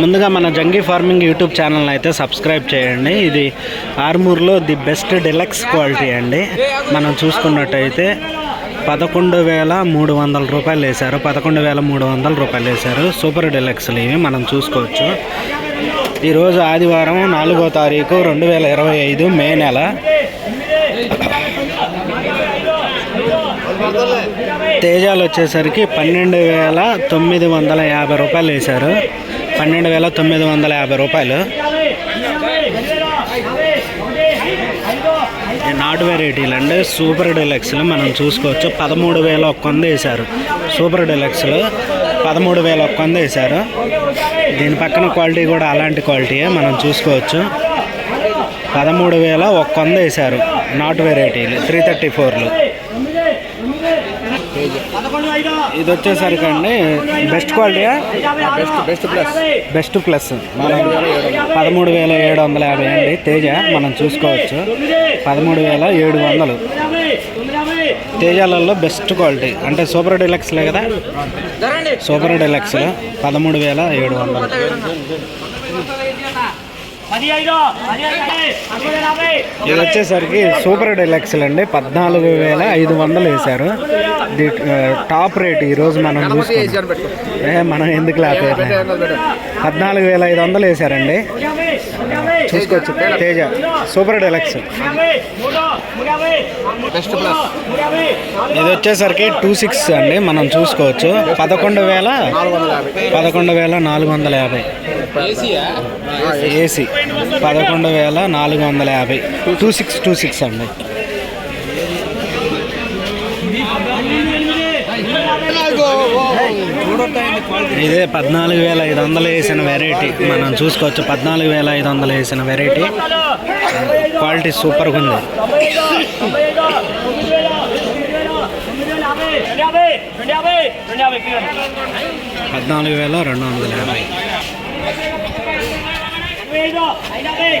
ముందుగా మన Jangi farming YouTube channel అయితే సబ్స్క్రైబ్ చేయండి. ఇది ఆర్మూర్లో ది బెస్ట్ డిలక్స్ క్వాలిటీ అండి. మనం చూసుకున్నట్టయితే పదకొండు వేల మూడు వందల రూపాయలు వేశారు. పదకొండు వేల మూడు వందల రూపాయలు వేశారు. సూపర్ డిలక్స్లు ఇవి మనం చూసుకోవచ్చు. ఈరోజు ఆదివారం నాలుగో తారీఖు రెండు వేల ఇరవై ఐదు మే నెల. తేజాలు వచ్చేసరికి పన్నెండు వేల తొమ్మిది వందల యాభై రూపాయలు వేశారు. పన్నెండు వేల తొమ్మిది వందల యాభై రూపాయలు. నాట్ నాటు వెరైటీలు అంటే సూపర్ డెలక్స్లు మనం చూసుకోవచ్చు. పదమూడు వేల ఒక్క వంద వేశారు. సూపర్ డెలక్స్లు పదమూడు వేల ఒక్క వంద వేశారు. దీని పక్కన క్వాలిటీ కూడా అలాంటి క్వాలిటీయే మనం చూసుకోవచ్చు. పదమూడు వేల ఒక్క వంద వేశారు నాటు వెరైటీలు త్రీ థర్టీ ఫోర్లు. ఇది వచ్చేసరికి అండి best క్వాలిటీయా best best plus. Best plus. మనం పదమూడు వేల ఏడు వందల. యాభై అండి తేజ. మనం చూసుకోవచ్చు. పదమూడు వేల ఏడు వందలు. తేజాలలో బెస్ట్ క్వాలిటీ అంటే సూపర్ డీలక్స్లే కదా? సూపర్ డీలక్స్లో పదమూడు వేల ఏడు వందలు. ఇది వచ్చేసరికి సూపర్ డీలక్స్లు అండి. పద్నాలుగు వేల ఐదు వందలు వేశారు. టాప్ రేట్ ఈరోజు మనం చూసుకుంటాం. ఏ మనం ఎందుకు లేకపోతే పద్నాలుగు వేల ఐదు వందలు వేశారండి. చూసుకోవచ్చు. Teja super deluxe. ఇది వచ్చేసరికి టూ సిక్స్ అండి. మనం చూసుకోవచ్చు. పదకొండు వేల పదకొండు వేల నాలుగు వందల యాభై. ఏసీ. పదకొండు వేల నాలుగు వందల యాభై. టూ సిక్స్ టూ సిక్స్ అండి. ఇదే పద్నాలుగు వేల ఐదు వందలు వేసిన వెరైటీ. మనం చూసుకోవచ్చు పద్నాలుగు వేల ఐదు వందలు వేసిన వెరైటీ. క్వాలిటీ సూపర్గా ఉంది. పద్నాలుగు వేల రెండు వందల యాభై. આવે